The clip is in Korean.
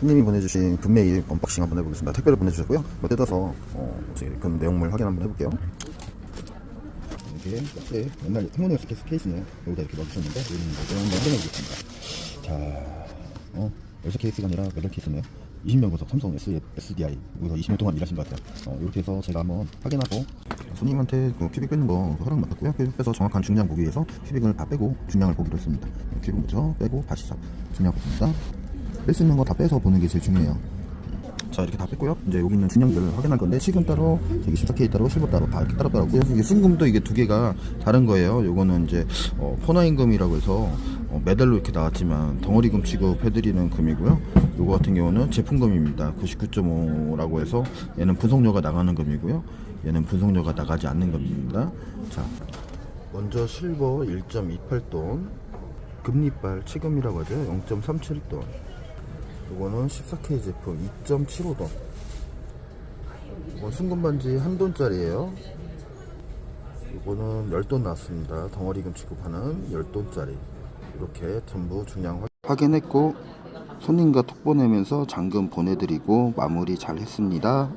손님이 보내주신 금메일 언박싱 한번 해보겠습니다. 택배를 보내주셨고요. 뭐 뜯어서 어, 그 내용물 확인 한번 해볼게요. 이게 박스에 옛날 행운의 스케이스 케이스네요. 여기다 이렇게 넣어주셨는데 여기는 이제 한번 확인해 보겠습니다. 자, 어, 6 케이스가 아니라 8 케이스네요. 20명 구석 삼성 SDI 여기서 20년 동안 일하신 것 같아요. 어, 이렇게 해서 제가 한번 확인하고 손님한테 그 큐빅 빼는 거 허락 맡았고요. 큐빅 빼서 정확한 중량 보기 위해서 큐빅을 다 빼고 중량을 보기로 했습니다. 큐빅 먼저 빼고 다시 잡 중량 봅니다. 뺄 수 있는 거 다 빼서 보는 게 제일 중요해요. 자 이렇게 다 뺐고요. 이제 여기 있는 중량들을 확인할 건데 시금 따로, 저기 14K 따로, 실버 따로 다 이렇게 따로 따로 고요 이게 순금도 이게 두 개가 다른 거예요. 요거는 이제 어, 포나임금이라고 해서 어, 메달로 이렇게 나왔지만 덩어리금 취급해드리는 금이고요. 요거 같은 경우는 제품금입니다. 99.5라고 해서 얘는 분석료가 나가는 금이고요. 얘는 분석료가 나가지 않는 금입니다. 자 먼저 실버 1.28돈 금리빨 치금이라고 하죠. 0.37돈 이거는 14K 제품 2.75돈. 이건 순금반지 한 돈짜리예요. 이거는 10돈 나왔습니다. 덩어리금 취급하는 10돈짜리. 이렇게 전부 중량 확인했고 손님과 톡 보내면서 잔금 보내드리고 마무리 잘 했습니다.